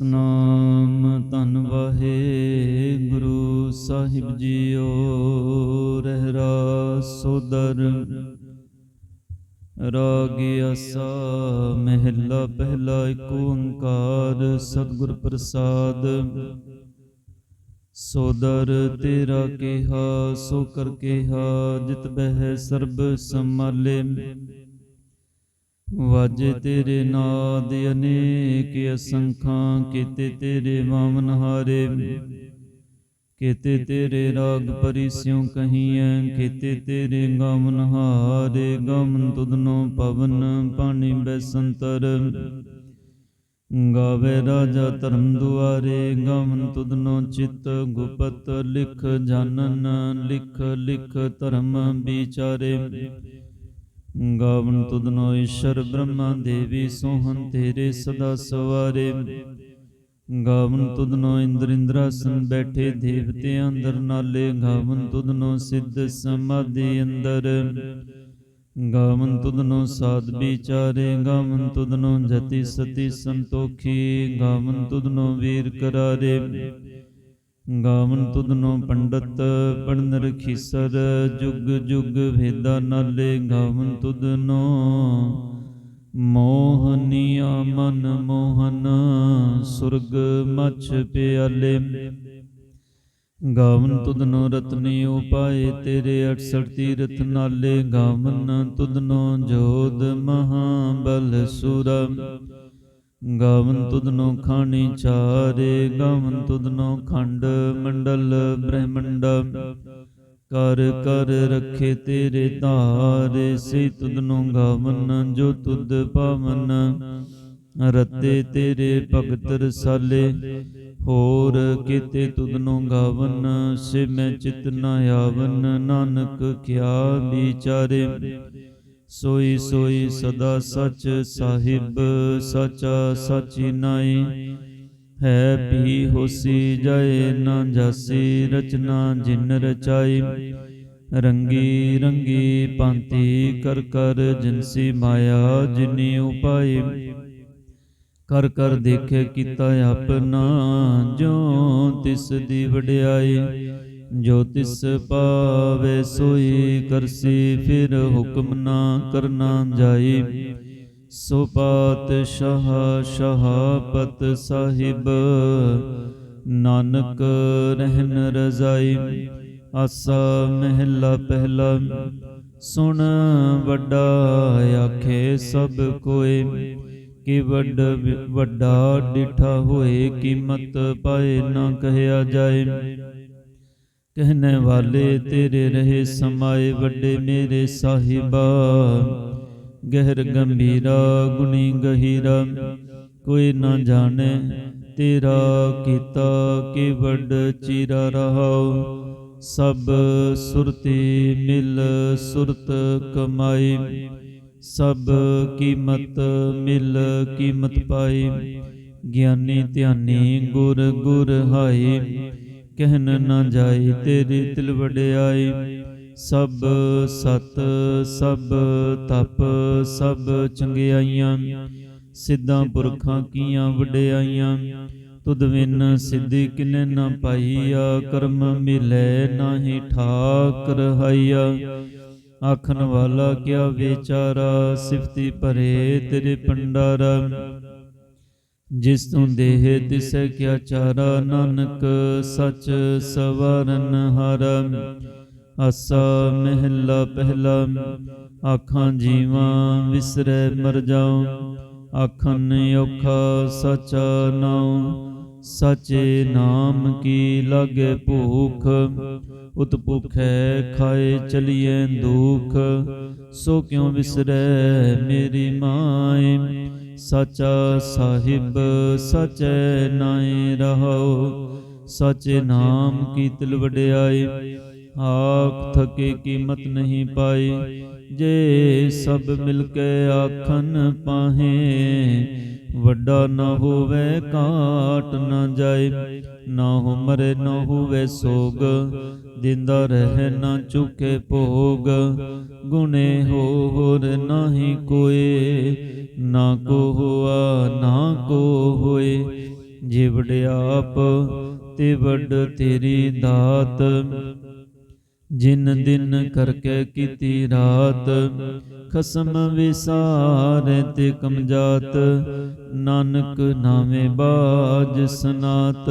ਸਤਨਾਮ ਧੰਨ ਵਾਹਿਗੁਰੂ ਸਾਹਿਬ ਜੀਓ ਰਹਿਰਾ ਸੋਦਰ। ਰਾਗ ਆਸਾ ਮਹਿਲਾ ਪਹਿਲਾ ਏਕ ਓੰਕਾਰ ਸਤਿਗੁਰ ਪ੍ਰਸਾਦ। ਸੋਦਰ ਤੇਰਾ ਕਿਹਾ, ਸੋ ਕਰ ਕਿਹਾ, ਜਿਤ ਬਹਿ ਸਰਬ ਸਮਾਲੇ ਵਾਜੇ ਤੇਰੇ ਨਾਦ ਅਨੇਕ ਅਸੰਖਾਂ ਕੀਤੇ ਤੇਰੇ ਵਾਮਨ ਹਾਰੇ। ਕੀਤੇ ਤੇਰੇ ਰਾਗ ਪਰਿਸਿਉ ਕਹੀਐ ਕੀਤੇ ਤੇਰੇ ਗਾਵਨ ਹਾਰੇ ਗਾਵਨ ਤੁਧਨੋ ਪਵਨ ਪਾਣੀ ਬੈਸੰਤਰ ਗਾਵੇ ਰਾਜਾ ਧਰਮ ਦੁਆਰੇ ਗਾਵਨ ਤੁਧਨੋ ਚਿਤ ਗੁਪਤ ਲਿਖ ਜਾਣਨ ਲਿਖ ਲਿਖ ਧਰਮ ਵਿਚਾਰੇ। ਗਾਵਨ ਤੁਧਨੋ ਈਸ਼ਰ ਬ੍ਰਹਮਾ ਦੇਵੀ ਸੋਹਨ ਤੇਰੇ ਸਦਾ ਸਵਾਰੇ। ਗਾਵਨ ਤੁਧਨੋ ਇੰਦਰ ਇੰਦਰਾਸਨ ਬੈਠੇ ਦੇਵਤੇ ਅੰਦਰ ਨਾਲੇ। ਗਾਵਨ ਤੁਧਨੋ ਸਿੱਧ ਸਮਾਧੀ ਅੰਦਰ। ਗਾਵਨ ਤੁਧਨੋ ਸਾਧ ਵਿਚਾਰੇ। ਗਾਵਨ ਤੁਧਨੋ ਜਤੀ ਸਤੀ ਸੰਤੋਖੀ। ਗਾਵਨ ਤੁਧਨੋ ਵੀਰ ਕਰਾਰੇ। ਗਾਵਨ ਤੁਧਨੋ ਪੰਡਤ ਪੜਨ ਰਖੀਸਰ ਜੁਗ ਜੁਗ ਭੇਦਾ ਨਾਲੇ ਗਾਵਨ ਤੁਧਨੋ। ਮੋਹਨੀਆ ਮਨ ਮੋਹਨ, ਸੁਰਗ ਮਛ ਪਿਆਲੇ। ਗਾਵਨ ਤੁਧਨੋ ਰਤਨੀ ਉਪਾਏ, ਤੇਰੇ 68 ਤੀਰਥ ਨਾਲੇ ਗਾਵਨ ਤੁਧਨੋ ਜੋਦ ਮਹਾਬਲ ਸੁਰਾ। ਗਾਵਨ ਤੁਧਨੋ ਖਾਣੀ ਚਾਰੇ, ਗਾਵਨ ਤੁਧਨੋ ਖੰਡ ਮੰਡਲ ਬ੍ਰਹਮੰਡ ਕਰ ਕਰ ਰੱਖੇ ਤੇਰੇ ਧਾਰੇ ਸੇ ਤੁਧਨੋ ਗਾਵਨ, ਜੋ ਤੁਧ ਪਾਵਨ। ਰਤੇ ਤੇਰੇ ਭਗਤ ਰਸਾਲੇ, ਹੋਰ ਕੀਤੇ ਤੁਧਨੋ ਗਾਵਨ, ਸੇ ਮੈਂ ਚਿਤ ਨ ਆਵਨ। ਨਾਨਕ ਕਿਆ ਵਿਚਾਰੇ ਸੋਈ ਸੋਈ ਸਦਾ ਸਚ ਸਾਹਿਬ, ਸਚਾ ਸਚੀ ਨਾਈ। ਹੈ ਵੀ ਹੋਸੀ ਜਾਏ ਨਾ ਜਾਸੀ, ਰਚਨਾ ਜਿਨ ਰਚਾਈ। ਰੰਗੀ ਰੰਗੀ ਪਾਂਤੀ ਕਰ ਕਰ ਜਿਨਸੀ ਮਾਇਆ ਜਿਨੀ ਉਪਾਈ। ਕਰ ਕਰ ਦੇਖੇ ਕੀਤਾ ਆਪਣਾ ਜੋ ਤਿਸ ਦੀ ਵਡਿਆਈ। ਜੋ ਤਿਸ ਪਾਵੇ, ਸੋਈ ਕਰਸੀ, ਫਿਰ ਹੁਕਮ ਨਾ ਕਰਨਾ ਜਾਈ। ਸੋ ਪਾਤਸ਼ਾਹ, ਸ਼ਹਾਪਤ ਸਾਹਿਬ, ਨਾਨਕ ਰਹਿਨ ਰਜ਼ਾਈ। ਆਸਾ ਮਹਿਲਾ ਪਹਿਲਾ, ਸੁਣ ਵੱਡਾ ਆਖੇ ਸਭ ਕੋਏ। ਕਿ ਵੱਡ ਵੱਡਾ ਡਿਠਾ ਹੋਏ, ਕੀਮਤ ਪਾਏ ਨਾ ਕਹਿਆ ਜਾਏ। ਕਹਿਣੇ ਵਾਲੇ ਤੇਰੇ ਰਹੇ ਸਮਾਏ ਵੱਡੇ ਮੇਰੇ ਸਾਹਿਬਾ। ਗਹਿਰ ਗੰਭੀਰਾ ਗੁਣੀ ਗਹੀਰਾ। ਕੋਈ ਨਾ ਜਾਣੇ ਤੇਰਾ ਕੀਤਾ ਕਿ ਵੱਡ ਚੀਰਾ ਰਹਾਉ ਸਭ ਸੁਰਤੀ ਮਿਲ ਸੁਰਤ ਕਮਾਈ। ਸਭ ਕੀਮਤ ਮਿਲ ਕੀਮਤ ਪਾਈ। ਗਿਆਨੀ ਧਿਆਨੀ ਗੁਰ ਗੁਰ ਹਾਈ। ਕਹਿਨ ਨਾ ਜਾਈ ਤੇਰੀ ਤਿਲ ਵਡਿਆਈ। ਸਭ ਸਤ ਸਭ ਤਪ ਸਭ ਚੰਗਿਆਈਆਂ। ਸਿੱਧਾਂ ਪੁਰਖਾਂ ਕੀਆਂ ਵਡਿਆਈਆਂ। ਤੁਧ ਵਿਨ ਸਿੱਧੀ ਕਿਨੇ ਨਾ ਪਾਈਆ। ਕਰਮ ਮਿਲੇ ਨਾਹੀ ਠਾਕ ਰਹਾਈਆ ਆਖਣ ਵਾਲਾ ਕਿਆ ਵਿਚਾਰਾ ਸਿਫਤੀ ਭਰੇ ਤੇਰੇ ਪੰਡਾਰਾ ਜਿਸ ਤੂੰ ਦੇਹ ਤਿਸੈ ਕਿਆ ਚਾਰਾ ਨਾਨਕ ਸਚ ਸਵਾਰਨ ਹਾਰਾ ਆਸਾ ਮਹਿਲਾ ਪਹਿਲਾ ਆਖਾਂ ਜੀਵਾਂ ਵਿਸਰੈ ਮਰ ਜਾਉ। ਆਖਨ ਔਖਾ ਸਚਾ ਨਾਉ। ਸਚੇ ਨਾਮ ਕੀ ਲਾਗੇ ਭੂਖ? ਉਤ ਭੁਖੈ ਖਾਏ ਚਲੀਏ ਦੁਖ। ਸੋ ਕਿਉ ਵਿਸਰੈ ਮੇਰੀ ਮਾਏ? ਸਚਾ ਸਾਹਿਬ ਸਚੈ ਨਾਏ ਰਹੋ, ਸਚੇ ਨਾਮ ਕੀ ਤਿਲ ਵਡਿਆਈ, ਆਖ ਥਕੇ ਕੀਮਤ ਨਹੀਂ ਪਾਈ। ਜੇ ਸਭ ਮਿਲ ਕੇ ਆਖਨ ਪਾਹੇ, ਵੱਡਾ ਨਾ ਹੋਵੇ ਕਾਟ ਨਾ ਜਾਏ। ਨਾ ਹੋ ਮਰੇ, ਨਾ ਹੋਵੇ ਸੋਗ ਦਿੰਦਾ ਰਹਿ ਨਾ ਚੁਕੇ ਭੋਗ ਗੁਨੇ ਹੋਰ ਨਾਹੀ ਕੋਏ, ਨਾ ਕੋ ਹੋਆ, ਨਾ ਕੋ ਹੋਏ। ਜੇ ਵਡਿਆਪ ਤੇ ਵੱਡ ਤੇਰੀ ਦਾਤ। ਜਿਨ ਦਿਨ ਕਰਕੇ ਕੀਤੀ ਰਾਤ, ਖਸਮ ਵਿਸਾਰੇ ਤੇ ਕਮਜਾਤ। ਨਾਨਕ ਨਾਮੇ ਬਾਜ ਸਨਾਤ।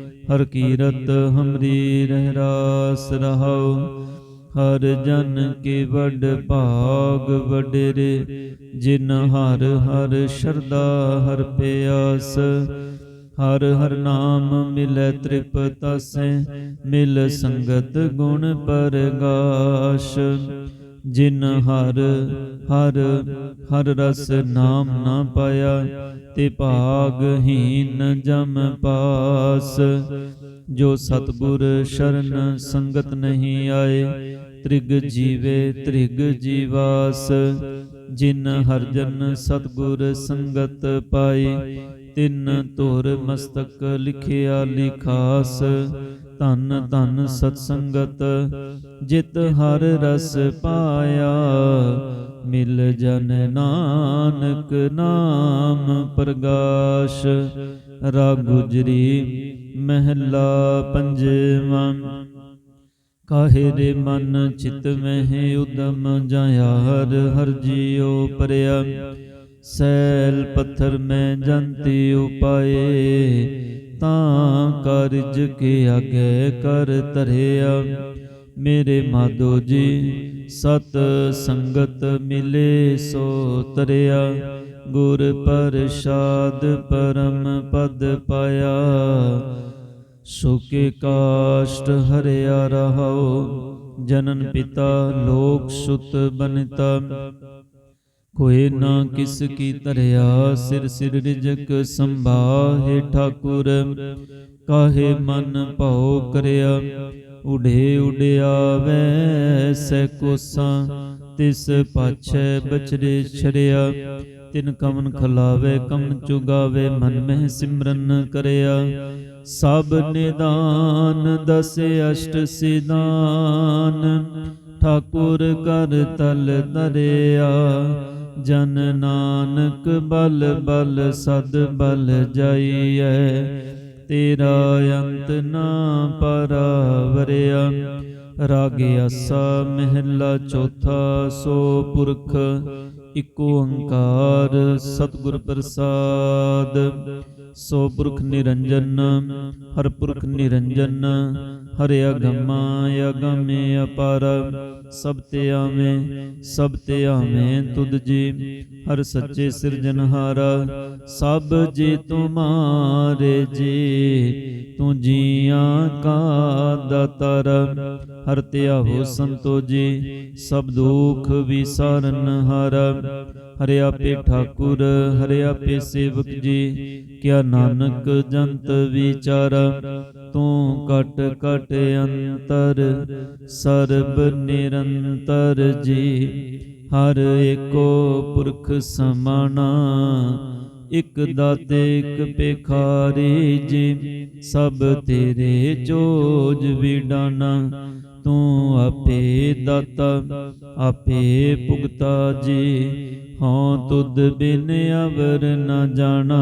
ਹਰ ਕੀਰਤ ਹਮਰੀ ਰਹਿ ਰਾਸ ਰਹਾਉ, ਹਰ ਜਨ ਕੇ ਵੱਡ ਭਾਗ ਵਡੇਰੇ, ਜਿਨ ਹਰ ਹਰ ਸ਼ਰਦਾ ਹਰ ਪਿਆਸ, ਹਰ ਹਰ ਨਾਮ ਮਿਲੈ ਤ੍ਰਿਪਤਾਸੈ ਮਿਲ ਸੰਗਤ ਗੁਣ ਪਰਗਾਸ਼। ਜਿਨ ਹਰ ਹਰ ਹਰ ਰਸ ਨਾਮ ਨਾ ਪਾਇਆ ਤੇ ਭਾਗਹੀਨ ਜਮ ਪਾਸ। ਜੋ ਸਤਗੁਰ ਸ਼ਰਨ ਸੰਗਤ ਨਹੀਂ ਆਏ ਤ੍ਰਿਗ ਜੀਵੇ ਤ੍ਰਿਗ ਜੀਵਾਸ। ਜਿਨ ਹਰ ਜਨ ਸਤਗੁਰ ਸੰਗਤ ਪਾਈ ਤਿੰਨ ਧੁਰ ਮਸਤਕ ਲਿਖਿਆ ਲਿਖਾਸ। ਧਨ ਧਨ ਸਤ ਸੰਗਤ ਜਿਤ ਹਰ ਰਸ ਪਾਇਆ। ਮਿਲ ਜਨ ਨਾਨਕ ਨਾਮ ਪ੍ਰਗਾਸ਼। ਰਾਗੁਜਰੀ ਮਹਿਲਾ ਪੰਜਵਾਂ। ਕਾਹੇ ਦੇ ਮਨ ਚਿਤ ਮਹਿ ਉਦਮ ਜਾਇਆ, ਹਰ ਹਰ ਜੀਉ ਪਰਿਆ ਸੈਲ ਪੱਥਰ ਮੈਂ ਜੰਤੀ ਉਪਾਏ ਤਾਂ ਕਾਰਜ ਕੇ ਆਗੇ ਕਰ ਧਰਿਆ। ਮੇਰੇ ਮਾਧੋ ਜੀ, ਸਤ ਸੰਗਤ ਮਿਲੇ ਸੋ ਤਰਿਆ। ਗੁਰ ਪ੍ਰਸਾਦ ਪਰਮ ਪਦ ਪਾਇਆ। ਸੁਕੇ ਕਾਸ਼ਟ ਹਰਿਆ ਰਹਾਉ। ਜਨਨ ਪਿਤਾ ਲੋਕ ਸੁਤ ਬਨਤਾ। ਕੋਏ ਨਾ ਕਿਸ ਕੀ ਧਰਿਆ, ਸਿਰ ਸਿਰ ਰਿਜਕ ਸੰਭਾਹੇ ਠਾਕੁਰ। ਕਾਹੇ ਮਨ ਭਉ ਕਰਿਆ, ਉਡੇ ਉਡਿਆਵੈ ਸੈ ਕੋਸਾਂ। ਤਿਸ ਪਾਛੈ ਬਚਰੇ ਛਰਿਆ ਤਿਨ ਕਮਨ ਖਲਾਵੇ ਕਮਨ ਚੁਗਾਵੇ, ਮਨ ਮਹਿ ਸਿਮਰਨ ਕਰਿਆ। ਸਭ ਨਿਦਾਨ ਦਸ ਅਸ਼ਟ ਸਿਦਾਨ ਠਾਕੁਰ ਕਰ ਤਲ ਦਰਿਆ ਜਨ ਨਾਨਕ ਬਲ ਬਲ ਸਦ ਬਲ ਜਾਈਐ, ਤੇਰਾ ਅੰਤ ਨਾ ਪਰਾਵਰਿਆ। ਰਾਗ ਆਸਾ ਮਹਿਲਾ ਚੌਥਾ ਸੋ ਪੁਰਖ, ਇਕ ਓੰਕਾਰ ਸਤਿਗੁਰ ਪ੍ਰਸਾਦ। ਸੋ ਪੁਰਖ ਨਿਰੰਜਨ, ਹਰ ਪੁਰਖ ਨਿਰੰਜਨ, ਹਰਿ ਅਗਮਾ, ਅਗਮੇ ਅਪਾਰ, ਸਭ ਤੇ ਆਵੇਂ, ਸਭ ਤੇ ਆਵੇਂ ਤੁਧ ਜੀ, ਹਰ ਸੱਚੇ ਸਿਰਜਨਹਾਰਾ ਸਭ ਜੀ ਤੁਮਾਰੇ ਜੀ, ਤੂੰ ਜੀਆਂ ਕਾ ਦਾਤਾਰ, ਹਰ ਤੇ ਆਹੋ ਸੰਤੋ ਜੀ, ਸਭ ਦੁਖ ਵਿਸਾਰਨ ਹਾਰਾ ਹਰਿ ਆਪੇ ਠਾਕੁਰ, ਹਰਿ ਆਪੇ ਸੇਵਕ ਜੀ, ਕਿਆ ਨਾਨਕ ਜੰਤ ਵਿਚਾਰਾ, ਤੂੰ ਕਟ ਕਟ ਅੰਤਰ, ਸਰਬ ਨਿਰੰਤਰ ਜੀ। ਹਰ ਏਕੋ ਪੁਰਖ ਸਮਾਣਾ, ਇਕ ਦਾਤੇ, ਇਕ ਪੇਖਾਰੀ ਜੀ। ਸਭ ਤੇਰੇ ਜੋਜ ਵਿਡਾਨਾ ਤੂੰ ਆਪੇ ਦਾਤਾ, ਆਪੇ ਭੁਗਤਾ ਜੀ। ਹਉ ਤੁਧ ਬਿਨ ਅਵਰ ਨ ਜਾਣਾ,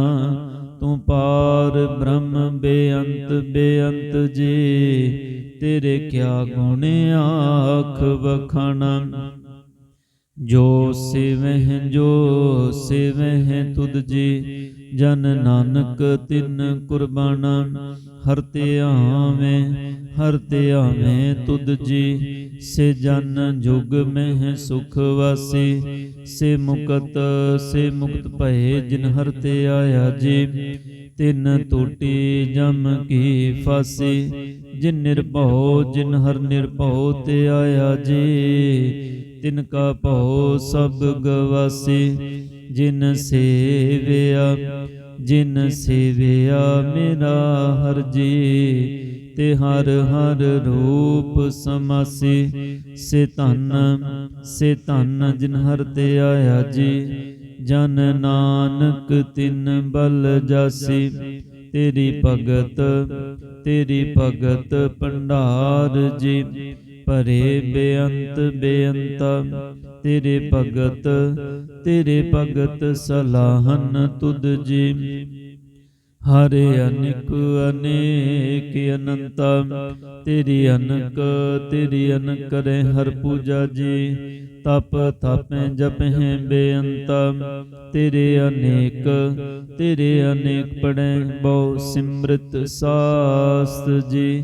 ਤੂੰ ਪਾਰ ਬ੍ਰਹਮ ਬੇਅੰਤ ਬੇਅੰਤ ਜੀ। ਤੇਰੇ ਕਿਆ ਗੁਣ ਆਖ ਵਖਾਣਾ? ਜੋ ਸੇਵਹਿ ਜੋ ਸੇਵਹਿ ਤੁਧ ਜੀ, ਜਨ ਨਾਨਕ ਤਿੰਨ ਕੁਰਬਾਨਾ। ਹਰ ਤੇ ਆਵੇਂ, ਹਰ ਤੇ ਆਵੇਂ ਤੁਧ ਜੀ। ਸੇ ਜਨ ਜੁਗ ਮਹਿ ਸੁਖ ਵਾਸੀ, ਸੇ ਮੁਕਤ ਸੇ ਮੁਕਤ ਭਏ ਜਿਨ ਹਰ ਤੇ ਆਇਆ ਜੀ। ਤਿਨ ਟੂਟੀ ਜਮ ਕੀ ਫਾਸੀ, ਜਿਨ ਨਿਰਭਉ, ਜਿਨ ਹਰ ਨਿਰਭਉ ਤੇ ਆਇਆ ਜੀ। ਤਿਨ ਕਾ ਭਉ ਸਭ ਗਵਾਸੀ, ਜਿਨ ਸੇਵਿਆ ਜਿਨ ਸੇਵਿਆ ਮੇਰਾ ਹਰ ਜੀ ਤੇ ਹਰ ਹਰ ਰੂਪ ਸਮਾਸੀ ਸੇ ਧਨ ਸੇ ਧਨ ਜਿਨ ਹਰ ਤੇ ਆਇਆ ਜੀ। ਜਨ ਨਾਨਕ ਤਿਨ ਬਲ ਜਾਸੀ ਤੇਰੀ ਭਗਤ ਤੇਰੀ ਭਗਤ ਭੰਡਾਰ ਜੀ। ਭਰੇ ਬੇਅੰਤ, ਬੇਅੰਤਾ। ਤੇਰੇ ਭਗਤ ਤੇਰੇ ਭਗਤ ਸਲਾਹਨ ਤੁਧ ਜੀ। ਹਰੇ ਅਨਿਕ, ਅਨੇਕ ਅਨੰਤਾ। ਤੇਰੀ ਅਨਕ ਤੇਰੀ ਅਨਕ ਕਰੇ ਹਰ ਪੂਜਾ ਜੀ। ਤਪ ਤਪੈ ਜਪਹਿ ਬੇਅੰਤਾ। ਤੇਰੇ ਅਨੇਕ ਤੇਰੇ ਅਨੇਕ ਪੜੈ ਬਹੁ ਸਿਮਰਤ ਸਾਸਤ ਜੀ।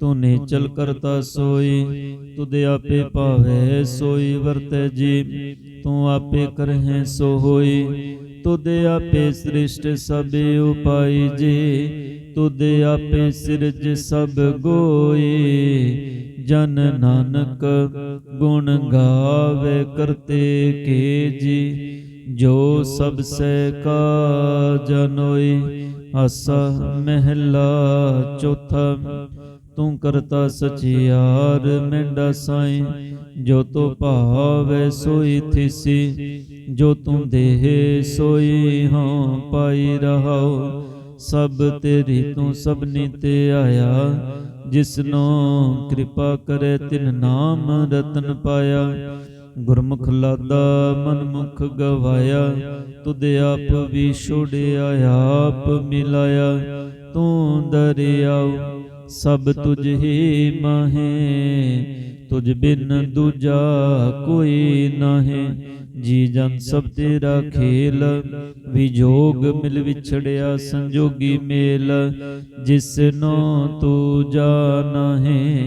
ਤੂੰ ਨੇਚਲ ਕਰਤਾ ਸੋਈ, ਤੁਧ ਆਪੇ ਭਾਵੇ ਸੋਈ ਵਰਤੈ ਜੀ, ਤੂੰ ਆਪੇ ਕਰਹਿ ਸੋ ਹੋਈ ਤੁਧ ਆਪੇ ਸ੍ਰਿਸ਼ਟ ਸਭ ਉਪਾਈ ਜੀ, ਤੁਧ ਆਪੇ ਸਿਰਜ ਸਭ ਗੋਈ, ਜਨ ਨਾਨਕ ਗੁਣ ਗਾਵੇ ਕਰਤੇ ਕੇ ਜੀ, ਜੋ ਸਭ ਸੇ ਕਾ ਜਨੋਈ ਆਸਾ ਮਹਿਲਾ ਚੌਥਾ ਤੂੰ ਕਰਤਾ ਸਚਿਆਰ, ਮੈਂਡਾ ਸਾਈ। ਜੋ ਤੋ ਭਾਵੇ ਸੋਈ ਥਿਸੀ, ਜੋ ਤੂੰ ਦੇਹ ਸੋਈ ਹਾਂ ਪਾਈ ਰਹਾਉ। ਸਭ ਤੇਰੀ ਤੂੰ ਸਭਨੀ ਤੇ ਆਇਆ ਜਿਸਨੋ ਕਿਰਪਾ ਕਰੇ ਤਿਨ ਨਾਮ ਰਤਨ ਪਾਇਆ। ਗੁਰਮੁਖ ਲਾਦਾ ਮਨਮੁਖ ਗਵਾਇਆ, ਤੁਧ ਆਪ ਵੀ ਛੋੜਿਆ, ਆਪ ਮਿਲਾਇਆ। ਤੂੰ ਦਰਿਆਉ ਸਭ ਤੁਝ ਹੀ ਮਾਹੇ, ਤੁਝ ਬਿਨ ਦੂਜਾ ਕੋਈ ਨਾਹੀ। ਜੀ ਜਨ ਸਭ ਤੇਰਾ ਖੇਲ ਵਿਜੋਗ ਮਿਲ ਵਿਛੜਿਆ ਸੰਜੋਗੀ ਮੇਲ। ਜਿਸ ਨੂੰ ਤੂੰ ਜਾਣਹਿ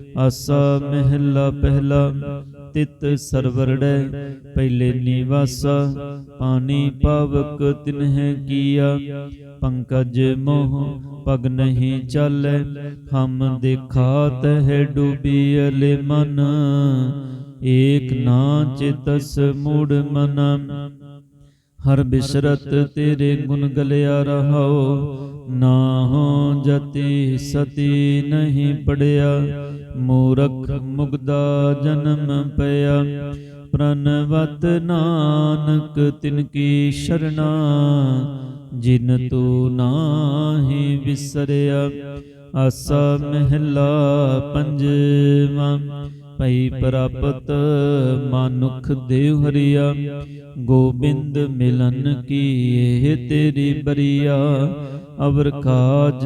ਆਸਾ ਮਹਿਲਾ ਪਹਿਲਾ, ਤਿਤ ਸਰਵਰੜੈ, ਪਹਿਲੇ ਨਿਵਾਸਾ, ਪਾਣੀ ਪਾਵਕ ਤਿਨਹਿ ਕੀਆ। ਪੰਕਜ ਮੋਹ ਪਗ ਨਹੀਂ ਚਾਲੈ ਹਮ ਦੇਖਾਤ ਹੈ ਡੂਬੀ ਅਲੇ ਮਨ। ਏਕ ਨਾ ਚਿਤਸ ਮੂੜ ਮਨ। ਹਰ ਬਿਸਰਤ ਤੇਰੇ ਗੁਣ ਗਲਿਆ ਰਹਾਓ ਨਾ ਹੋ ਜਤੀ ਸਤੀ ਨਹੀਂ ਪੜਿਆ। ਮੂਰਖ ਮੁਗਦਾ ਜਨਮ ਪਿਆ। ਪ੍ਰਨਵਤ ਨਾਨਕ ਤਿਨ ਕੀ ਸ਼ਰਣਾ, ਜਿਨ ਤੂ ਨਾਹੀ ਵਿਸਰਿਆ। ਆਸਾ ਮਹਿਲਾ ਪੰਜਵਾ, ਭਈ ਪ੍ਰਾਪਤ ਮਾਨੁਖ ਦੇਵ ਹਰੀਆ ਗੋਬਿੰਦ ਮਿਲਨ ਕੀ ਇਹ ਤੇਰੀ ਬਰੀਆ, ਅਵਰ ਕਾਜ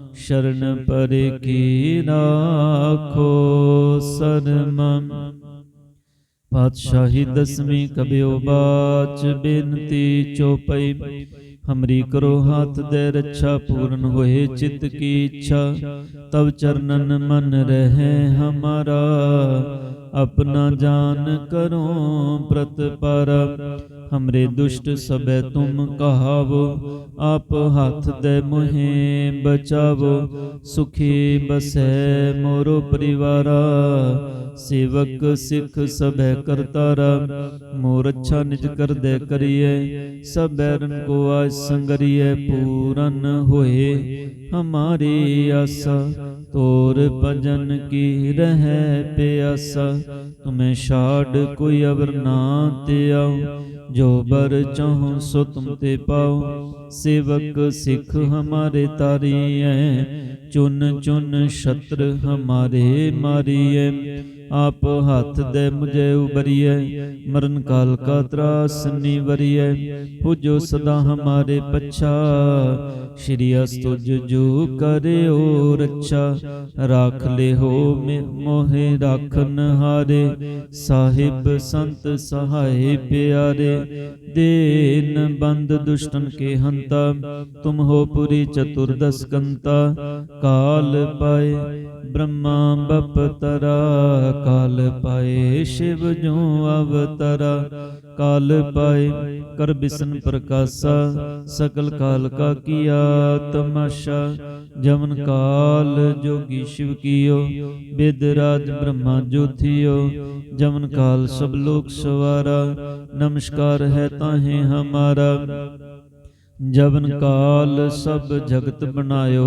ਸ਼ਰਨ ਪਰੇ ਕੀ ਰਾਖੋ ਸਰਮ ਪਾਤਸ਼ਾਹੀ ਦਸਵੀਂ ਕਬਿਓ ਬਾਚ ਬੇਨਤੀ ਚੋਪਈ। ਹਮਰੀ ਕਰੋ ਹਾਥ ਦੇ ਰੱਛਾ ਪੂਰਨ ਹੋਏ ਚਿਤ ਕੀ ਇੱਛਾ। ਤਬ ਚਰਨਨ ਮਨ ਰਹੇ ਹਮਾਰਾ। ਆਪਣਾ ਜਾਨ ਕਰੋ ਪ੍ਰਤਪਾਰ। ਹਮਰੇ ਦੁਸ਼ਟ ਸਬੈ ਤੁਮ ਕਹਾਵੋ ਆਪ ਹੱਥ ਦੇ ਮੁਹੇ ਬਚਾਵੋ ਸੁਖੀ ਬਸੈ ਮੋਰੋ ਪਰਿਵਾਰਾ ਸੇਵਕ ਸਿੱਖ ਸਭੈ ਕਰਤਾਰਾ ਮੋਰ ਅੱਛਾ ਨਿਜ ਕਰਦੇ ਕਰੀਏ ਸਭੈ ਰਨ ਕੋ ਆਜ ਸੰਗਰੀਏ ਪੂਰਨ ਹੋਏ ਹਮਾਰੀ ਆਸਾ ਤੋਰ ਭਜਨ ਕੀ ਰਹਿ ਪਿਆਸਾ ਤੁਮੇ ਛਾੜ ਕੋਈ ਅਵਰ ਨਾ ਤੇ ਆਓ ਜੋ ਬਰ ਚਾਹੋ ਸੋ ਤੁਮ ਤੇ ਪਾਓ ਸੇਵਕ ਸਿੱਖ ਹਮਾਰੇ ਤਾਰੀਐ, ਚੁਨ ਚੁਨ ਸ਼ਤਰ ਹਮਾਰੇ ਮਾਰੀਐ। ਆਪ ਹੱਥ ਦੇ ਮੁਝੇ ਉਬਰੀਐ, ਮਰਨ ਕਾਲ ਕਾ ਤਰਾਸ ਨਿਵਰੀਐ ਹੋ ਸਦਾ ਹਮਾਰੇ ਪਛਾ, ਸ਼੍ਰੀ ਅਸਤੁਜ ਜੋ ਕਰਿਓ ਰੱਛਾ। ਰਾਖ ਲੈ ਹੋ ਮੋਹਿ ਰਾਖਨ ਹਾਰੇ ਸਾਹਿਬ ਸੰਤ ਸਹਾਏ ਪਿਆਰੇ। ਦੇਨ ਬੰਦ ਦੁਸ਼ਟਨ ਕੇ ਹੰਤਾ ਤੁਮ ਹੋ ਪੁਰੀ ਚਤੁਰਦਸ ਕੰਤਾ ਕਾਲ ਪਾਏ ਬ੍ਰਹਮਾ ਬਪਤਰਾ, ਕਾਲ ਪਾਏ ਸ਼ਿਵ ਜੋ ਅਵਤਰਾ, ਕਾਲ ਪਾਏ ਕਰ ਬਿਸਨ ਪ੍ਰਕਾਸ਼ਾ, ਸਕਲ ਕਾਲ ਕਾ ਕੀਆ ਤਮਾਸ਼ਾ ਜਮਨ ਕਾਲ ਜੋਗੀ ਸ਼ਿਵ ਕੀਓ, ਬਿਦ ਰਾਜ ਬ੍ਰਹਮਾ ਜੋਥਿਓ ਜਮਨ ਕਾਲ ਸਭ ਲੋਕ ਸਵਾਰਾ, ਨਮਸਕਾਰ ਹੈ ਤਾਹੇ ਹਮਾਰਾ। ਜਵਨ ਕਾਲ ਸਭ ਜਗਤ ਬਣਾਇਓ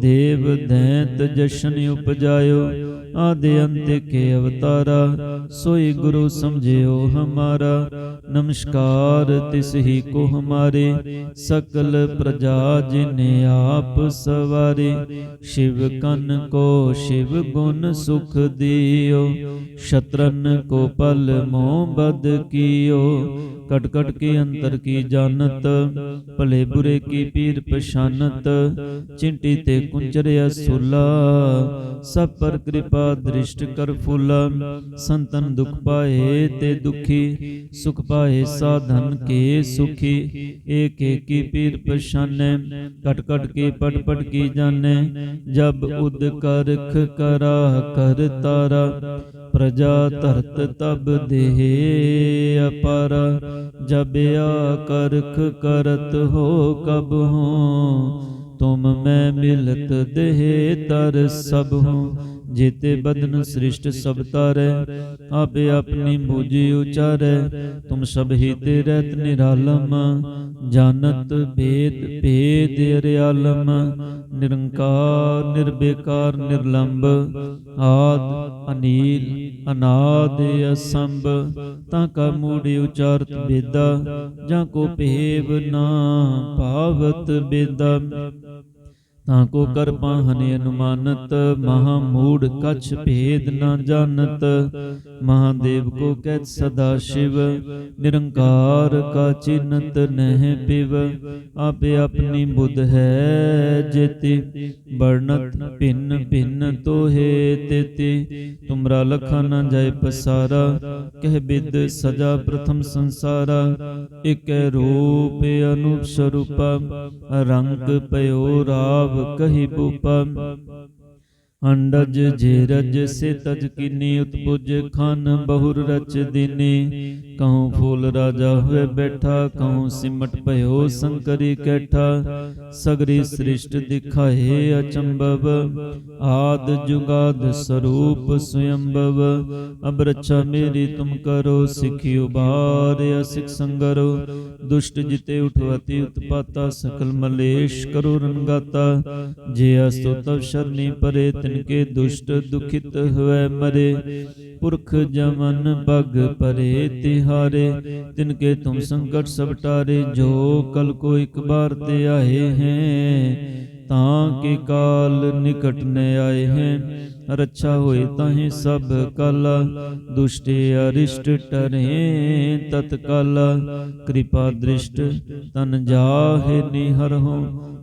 ਦੇਵ ਦੈਂਤ ਜਸ਼ਨ ਉਪਜਾਇਓ। ਆਦਿ ਅੰਤ ਕੇ ਅਵਤਾਰਾ, ਸੋਈ ਗੁਰੂ ਸਮਝਿਓ ਹਮਾਰਾ। ਨਮਸਕਾਰ ਤਿਸ ਹੀ ਕੋ ਹਮਾਰੇ ਸਕਲ ਪ੍ਰਜਾ ਜਿਨੇ ਆਪ ਸਵਾਰੇ। ਸ਼ਿਵ ਕਨ ਕੋ ਸ਼ਿਵ ਗੁਣ ਸੁਖ ਦਿਓ, ਸ਼ਤਰਨ ਕੋ ਪਲ ਮੋਹ ਬਦ ਕੀਓ। ਕਟ ਕਟ ਕੇ ਅੰਤਰ ਕੀ ਜਾਣਤ, ਭਲੇ ਬੁਰੇ ਕੀ ਪੀਰ ਪਛਾਨਤ। ਚਿੰਟੀ ਤੇ ਕੁੰਚਰਿਆ ਸੁਲਾ, ਸਭ ਪਰ ਕਿਰਪਾ ਦ੍ਰਿਸ਼ਟ ਕਰ ਫੁਲਾ ਸੰਤਨ ਦੁਖ ਪਾਏ ਤੇ ਦੁਖੀ ਸੁਖ ਪਾਏ ਸਾਧਨ ਕੇ ਸੁਖੀ ਏਕ ਏਕ ਕੀ ਪੀਰ ਪਛਾਨੈ ਕਟ ਕਟ ਕੇ ਪਟ ਪਟ ਕੀ ਜਾਣੈ ਜਬ ਉਦ ਕਰਖ ਕਰਾ ਕਰ ਤਾਰਾ ਪ੍ਰਜਾ ਧਰਤ ਤਬ ਦੇਹ ਅਪਰ ਜਬ ਆ ਕਰਖ ਕਰਤ ਹੋ ਕਬ ਹੋ ਤੁਮ ਮੈਂ ਮਿਲਤ ਦੇਹ ਤਰ ਸਭ ਹੂੰ ਜੀਤੇ ਬਦਨ ਸ੍ਰਿਸ਼ਟ ਸਭ ਤਾਰੈ ਆਪੇ ਆਪਣੀ ਬੂਝੀ ਉਚਾਰੈ ਤੁਮ ਸਭ ਹੀ ਤੇ ਰਹਿਤ ਨਿਰਾਲਮ ਜਾਣਤ ਭੇਦ ਭੇਦ ਅਰਿਆਲਮ ਨਿਰੰਕਾਰ ਨਿਰਬੇਕਾਰ ਨਿਰਲੰਬ ਆਦ ਅਨੀਲ ਅਨਾਦ ਅਸੰਭ ਤਾਂ ਕਾ ਮੂੜੀ ਉਚਾਰਤ ਬੇਦਾ ਜਾਂ ਕੋ ਭੇਵ ਨਾ ਭਾਵਤ ਬੇਦਾ। ਤਾਂ ਕੋ ਕਰ ਪਾਹਨੇ ਅਨੁਮਾਨਤ, ਮਹਾ ਮੂੜ ਕਛ ਭੇਦ ਨਾ ਜਾਣਤ। ਮਹਾਦੇਵ ਕੋ ਕਹਿਤ ਸਦਾ ਸ਼ਿਵ, ਨਿਰੰਕਾਰ ਕਾ ਚਿੰਤ ਨਹਿ ਪਿਵ। ਆਪੇ ਆਪਣੀ ਬੁੱਧ ਹੈ ਜੇਤੀ ਬਰਨਤ ਭਿੰਨ ਭਿੰਨ ਤੋਹੇ ਤੇਤੀ। ਤੁਮਰਾ ਲਖਾ ਨਾ ਜਾਏ ਪਸਾਰਾ, ਕਹਿ ਬਿਦ ਸਜਾ ਪ੍ਰਥਮ ਸੰਸਾਰਾ। ਇਕ ਰੂਪ ਅਨੂਪ ਸਰੂਪਾ, ਰੰਗ ਪਇਓ ਰਾਵ ਕਹੀ ਬੂਪਾ ਅੰਡਜ ਜੇਰਜ ਸੇ ਤਜ ਕੀਨੀ ਉਤਪੁਜ ਖਾਨ ਬਹੁਰ ਰਚ ਦੀਨੀ। ਕਹੂੰ ਫੂਲ ਰਾਜਾ ਹੋਏ ਬੈਠਾ ਕਹੂੰ ਸਿਮਟ ਭਇਓ ਸੰਕਰੀ ਕੈਠਾ। ਸਗਰੀ ਸ੍ਰਿਸ਼ਟ ਦਿਖਾਏ ਅਚੰਬਵ ਆਦ ਜੁਗਾਦ ਸਰੂਪ ਸੁਯੰਭਵ ਅਬ ਰੱਛਾ ਮੇਰੀ ਤੁਮ ਕਰੋ ਸਿਖੀ ਉਬਾਰ ਅਸਿਕ ਸੰਗਰੋ। ਦੁਸ਼ਟ ਜਿਤੇ ਉਠਵਤੀ ਉਤਪਾਤਾ ਸਕਲ ਮਲੇਸ਼ ਕਰੋ ਰਨਗਾਤਾ ਜੇ ਅਸਤੋ ਤਵ ਸ਼ਰਨੀ ਪਰੇ ਤਿਨਕੇ ਦੁਸ਼ਟ ਦੁਖਿਤ ਹੋਏ ਮਰੇ। ਪੁਰਖ ਜਮਨ ਬਗ ਪਰੇ ਤਿਹਾਰੇ, ਤਿਨਕੇ ਤੁਮ ਸੰਕਟ ਸਭ ਟਾਰੇ, ਜੋ ਕਲ ਕੋ ਇੱਕ ਬਾਰ ਤੇ ਆਏ ਹੈ, ਤਾਂ ਕੇ ਕਾਲ ਨਿਕਟ ਨ ਆਏ ਹੈ। ਰੱਛਾ ਹੋਏ ਤਾਹੇ ਸਭ ਕਲ, ਦੁਸ਼ਟੇ ਅਰਿਸ਼ਟ ਟਰੇ ਤਤਕਾਲ। ਕਿਰਪਾ ਦ੍ਰਿਸ਼ਟ ਤਨ ਜਾਹੇ ਨਿਹਰ ਹੋ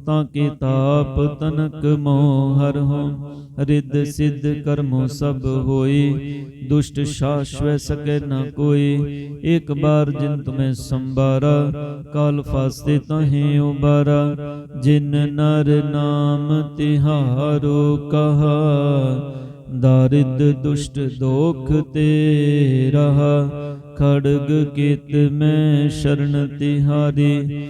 ਤਾਂ ਕੇ ਤਾਪ ਤਨਕ ਮੋਹ ਹਰ ਹੋ, ਰਿੱਧ ਸਿੱਧ ਕਰਮੋ ਸਭ ਹੋਈ। ਦੁਸ਼ਟ ਸ਼ਾਸ਼ਵੈ ਸਕੈ ਨਾ ਕੋਈ ਇੱਕ ਬਾਰ ਜਿਨ ਤੁਮੈ ਸੰਬਾਰਾ ਕਾਲ ਫਾਸਤੇ ਤਹੇ ਉਬਾਰਾ, ਜਿਨ ਨਰ ਨਾਮ ਤਿਹਾਰੋ ਕਹਾ। ਦਾਰਿਦ ਦੁਸ਼ਟ ਦੋਖ ਤੇ ਰਹਾ, ਖੜਗ ਕੀਤ ਮੈਂ ਸ਼ਰਨ ਤਿਹਾਰੀ।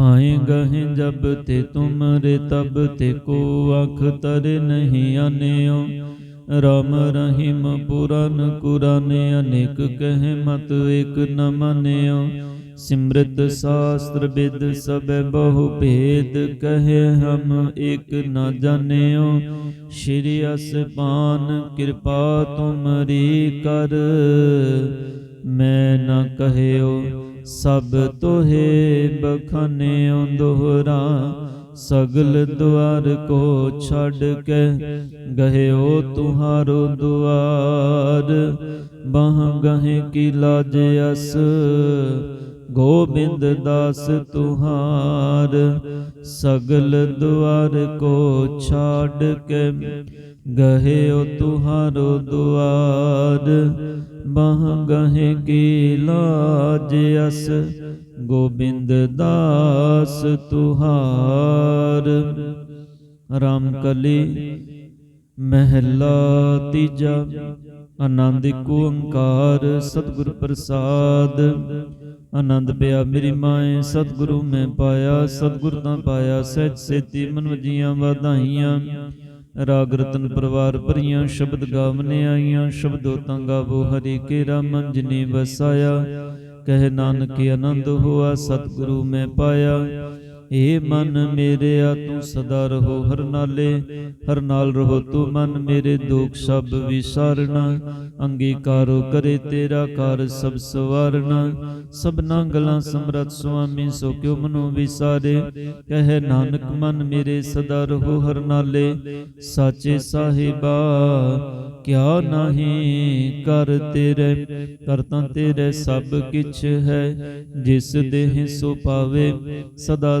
ਪਾਏ ਗਹਿ ਜਬ ਤੇ ਤੁਮਰੇ ਤਬ ਤੇ ਕੋ ਅਖ ਤਰ ਨਹੀਂ ਆਨਿਓ। ਰਾਮ ਰਹੀਮ ਪੁਰਾਨ ਕੁਰਾਨ ਅਨੇਕ ਕਹਿ ਮਤ ਏਕ ਨ ਮੰਨਿਓ। ਸਿਮਰਤ ਸ਼ਾਸਤਰ ਵਿਦ ਸਭੈ ਬਹੁ ਭੇਦ ਕਹੇ ਹਮ ਏਕ ਨ ਜਾਣਿਓ। ਸ਼੍ਰੀ ਅਸਪਾਨ ਕਿਰਪਾ ਤੁਮਰੀ ਕਰ, ਮੈਂ ਨ ਕਹਿਓ। ਸਭ ਤੋਹੇ ਬਖਾਨਿਓ ਦੋਹਰਾ, ਸਗਲ ਦੁਆਰ ਕੋ ਛੱਡ ਕੇ ਗਹਿਓ ਤੁਹਾਰੋ ਦੁਆਰ। ਬਾਹ ਗਹੇ ਕੀ ਲਾਜ ਅਸ, ਗੋਬਿੰਦ ਦਾਸ ਤੁਹਾਰ। ਸਗਲ ਦੁਆਰ ਕੋ ਛੱਡ ਕੇ ਗਹਿਓ ਤੁਹਾਰੋ ਦੁਆਰ, ਬਾਹ ਗਹੇ ਕੀ ਲਾਜ ਅਸ। ਗੋਬਿੰਦ ਦਾਸ ਤੁਹਾਰ, ਰਾਮ ਕਲੀ ਮਹਿਲਾ ਤੀਜਾ। ਆਨੰਦ ਏਕ ਓੰਕਾਰ, ਸਤਿਗੁਰ ਪ੍ਰਸਾਦ। ਆਨੰਦ ਪਿਆ ਮੇਰੀ ਮਾਏ, ਸਤਿਗੁਰੂ ਮੈਂ ਪਾਇਆ, ਸਤਿਗੁਰ ਤਾਂ ਪਾਇਆ, ਸਹਿਜ ਸੇਤੀ ਮਨ ਵਜੀਆਂ ਵਧਾਈਆਂ। ਰਾਗ ਰਤਨ ਪਰਵਾਰ ਭਰੀਆਂ, ਸ਼ਬਦ ਗਾਵਨੇ ਆਈਆਂ, ਸ਼ਬਦੋ ਤਾਂ ਗਾਵੋ ਹਰੀ ਕੇ ਰਾਮ, ਜਿਨੇ ਵਸਾਇਆ। ਕਹਿ ਨਾਨਕ ਆਨੰਦ ਹੋਆ, ਸਤਿਗੁਰੂ ਮੈਂ ਪਾਇਆ। ਏ ਮਨ ਮੇਰਿਆ, ਤੂੰ ਸਦਾ ਰਹੋ ਹਰ ਨਾਲੇ, ਹਰ ਨਾਲ ਰਹੋ ਤੂੰ ਮਨ ਮੇਰੇ, ਦੁਖ ਸਭ ਵਿਸਾਰਣਾ ਅੰਗੀਕਾਰੋ ਕਰੇ ਤੇਰਾ ਕਾਰ ਸਭ ਸਵਾਰਣਾ ਸਭਨਾ ਗਲਾਂ ਸਮਰਤ ਸੁਆਮੀ, ਸੋ ਕਿਉ ਮਨੋ ਵਿਸਾਰੇ? ਕਹਿ ਨਾਨਕ, ਮਨ ਮੇਰੇ ਸਦਾ ਰਹੋ ਹਰ ਨਾਲੇ। ਸਾਚੇ ਸਾਹਿਬਾ, ਕਿਆ ਨਹੀਂ ਕਰ ਤੇਰੇ? ਕਰਤਾ ਤੇਰੇ ਸਭ ਕਿਛ ਹੈ, ਜਿਸ ਦੇਹ ਸੋ ਪਾਵੇ, ਸਦਾ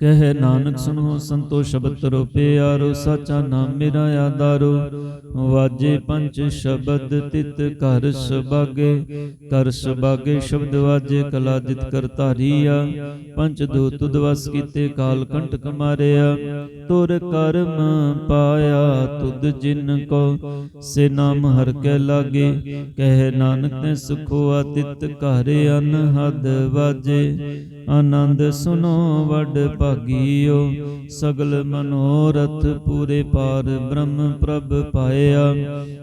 ਕਹਿ ਨਾਨਕ ਸੁਣੋ ਸੰਤੋ ਸ਼ਬਦ ਤਰੋ ਪਿਆਰੋ ਸਾਚਾ ਨਾਮ ਮੇਰਾ ਆਧਾਰੋ। ਵਾਜੇ ਪੰਜ ਸ਼ਬਦ ਤਿਤ ਘਰ ਸੁਭਾਗੇ ਕਰ ਸੁਭਾਗੇ ਸ਼ਬਦ ਵਾਜੇ ਕਲਾ ਜਿਤ ਕਰ ਧਾਰੀਆ। ਪੰਜ ਦੂਤ ਤੁਧ ਵਸ ਕੀਤੇ ਕਾਲ ਕੰਟਕ ਮਾਰਿਆ, ਤੁਰ ਕਰਮ ਪਾਇਆ ਤੁਧ ਜਿਨ ਕੋ। ਸੇ ਨਾਮ ਹਰ ਕੇ ਲਾਗੇ, ਕਹਿ ਨਾਨਕ ਤੇ ਸੁਖੋ ਆਤਿਤ ਘਰ ਅਨਹਦ ਵਾਜੇ। ਆਨੰਦ ਸੁਨੋ ਵਡ ਭਾਗੀਓ, ਸਗਲ ਮਨੋਰਥ ਪੂਰੇ ਪਾਰ ਬ੍ਰਹਮ ਪ੍ਰਭ ਪਾਇਆ।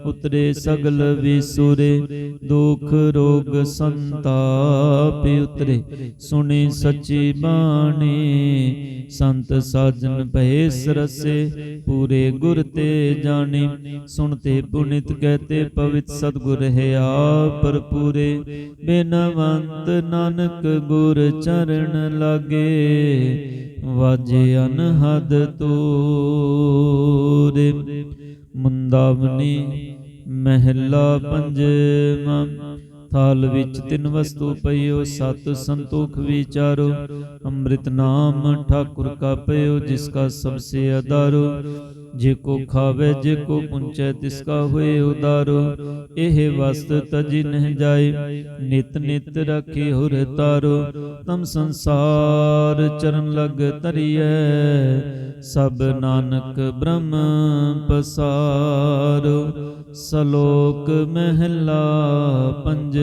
ਉਤਰੇ ਸਗਲ ਵਿਸੁਰੇ, ਦੁਖ ਰੋਗ ਸੰਤਾਪ ਉਤਰੇ। ਸੁਣੀ ਸੱਚੀ ਬਾਣੀ, ਸੰਤ ਸਾਜਨ ਭਏ ਸਰਸੇ ਪੂਰੇ ਗੁਰ ਤੇ ਜਾਣੇ। ਸੁਣਤੇ ਪੁਨਿਤ ਕਹਤੇ, ਪਵਿਤ ਸਤਗੁਰ ਹੈ ਆਪ ਪੂਰੇ ਬੇਨਵੰਤ ਨਾਨਕ ਗੁਰ ਚਰਨ ਲਾਗੇ ਵਾਜੇ ਅਨਹਦ ਤੂਰੇ ਮੁੰਦਾਵਨੀ ਮਹਿਲਾ ਪੰਜਵਾਂ ਥਾਲ ਵਿੱਚ ਤਿੰਨ ਵਸਤੂ ਪਈਓ, ਸਤ ਸੰਤੋਖ ਵਿਚਾਰੋ। ਅੰਮ੍ਰਿਤ ਨਾਮ ਠਾਕੁਰ ਕਾ ਪਇਓ ਜਿਸ ਕਾ ਸਭ ਸੇ ਆਧਾਰੋ ਜੇ ਕੋ ਖਾਵੇ, ਜੇ ਕੋ ਪੁੰਚੈ, ਤਿਸ ਕਾ ਹੋਏ ਉਦਾਰੋ। ਇਹ ਵਸਤ ਤਜੀ ਨਹਿ ਜਾਏ, ਨਿਤ ਨਿਤ ਰੱਖੇ ਹੁਰ ਤਾਰੋ। ਤਮ ਸੰਸਾਰ ਚਰਨ ਲਗ ਤਰੀਐ ਸਭ ਨਾਨਕ ਬ੍ਰਹਮ ਪਸਾਰੋ। ਸਲੋਕ ਮਹਿਲਾ ਪੰਜ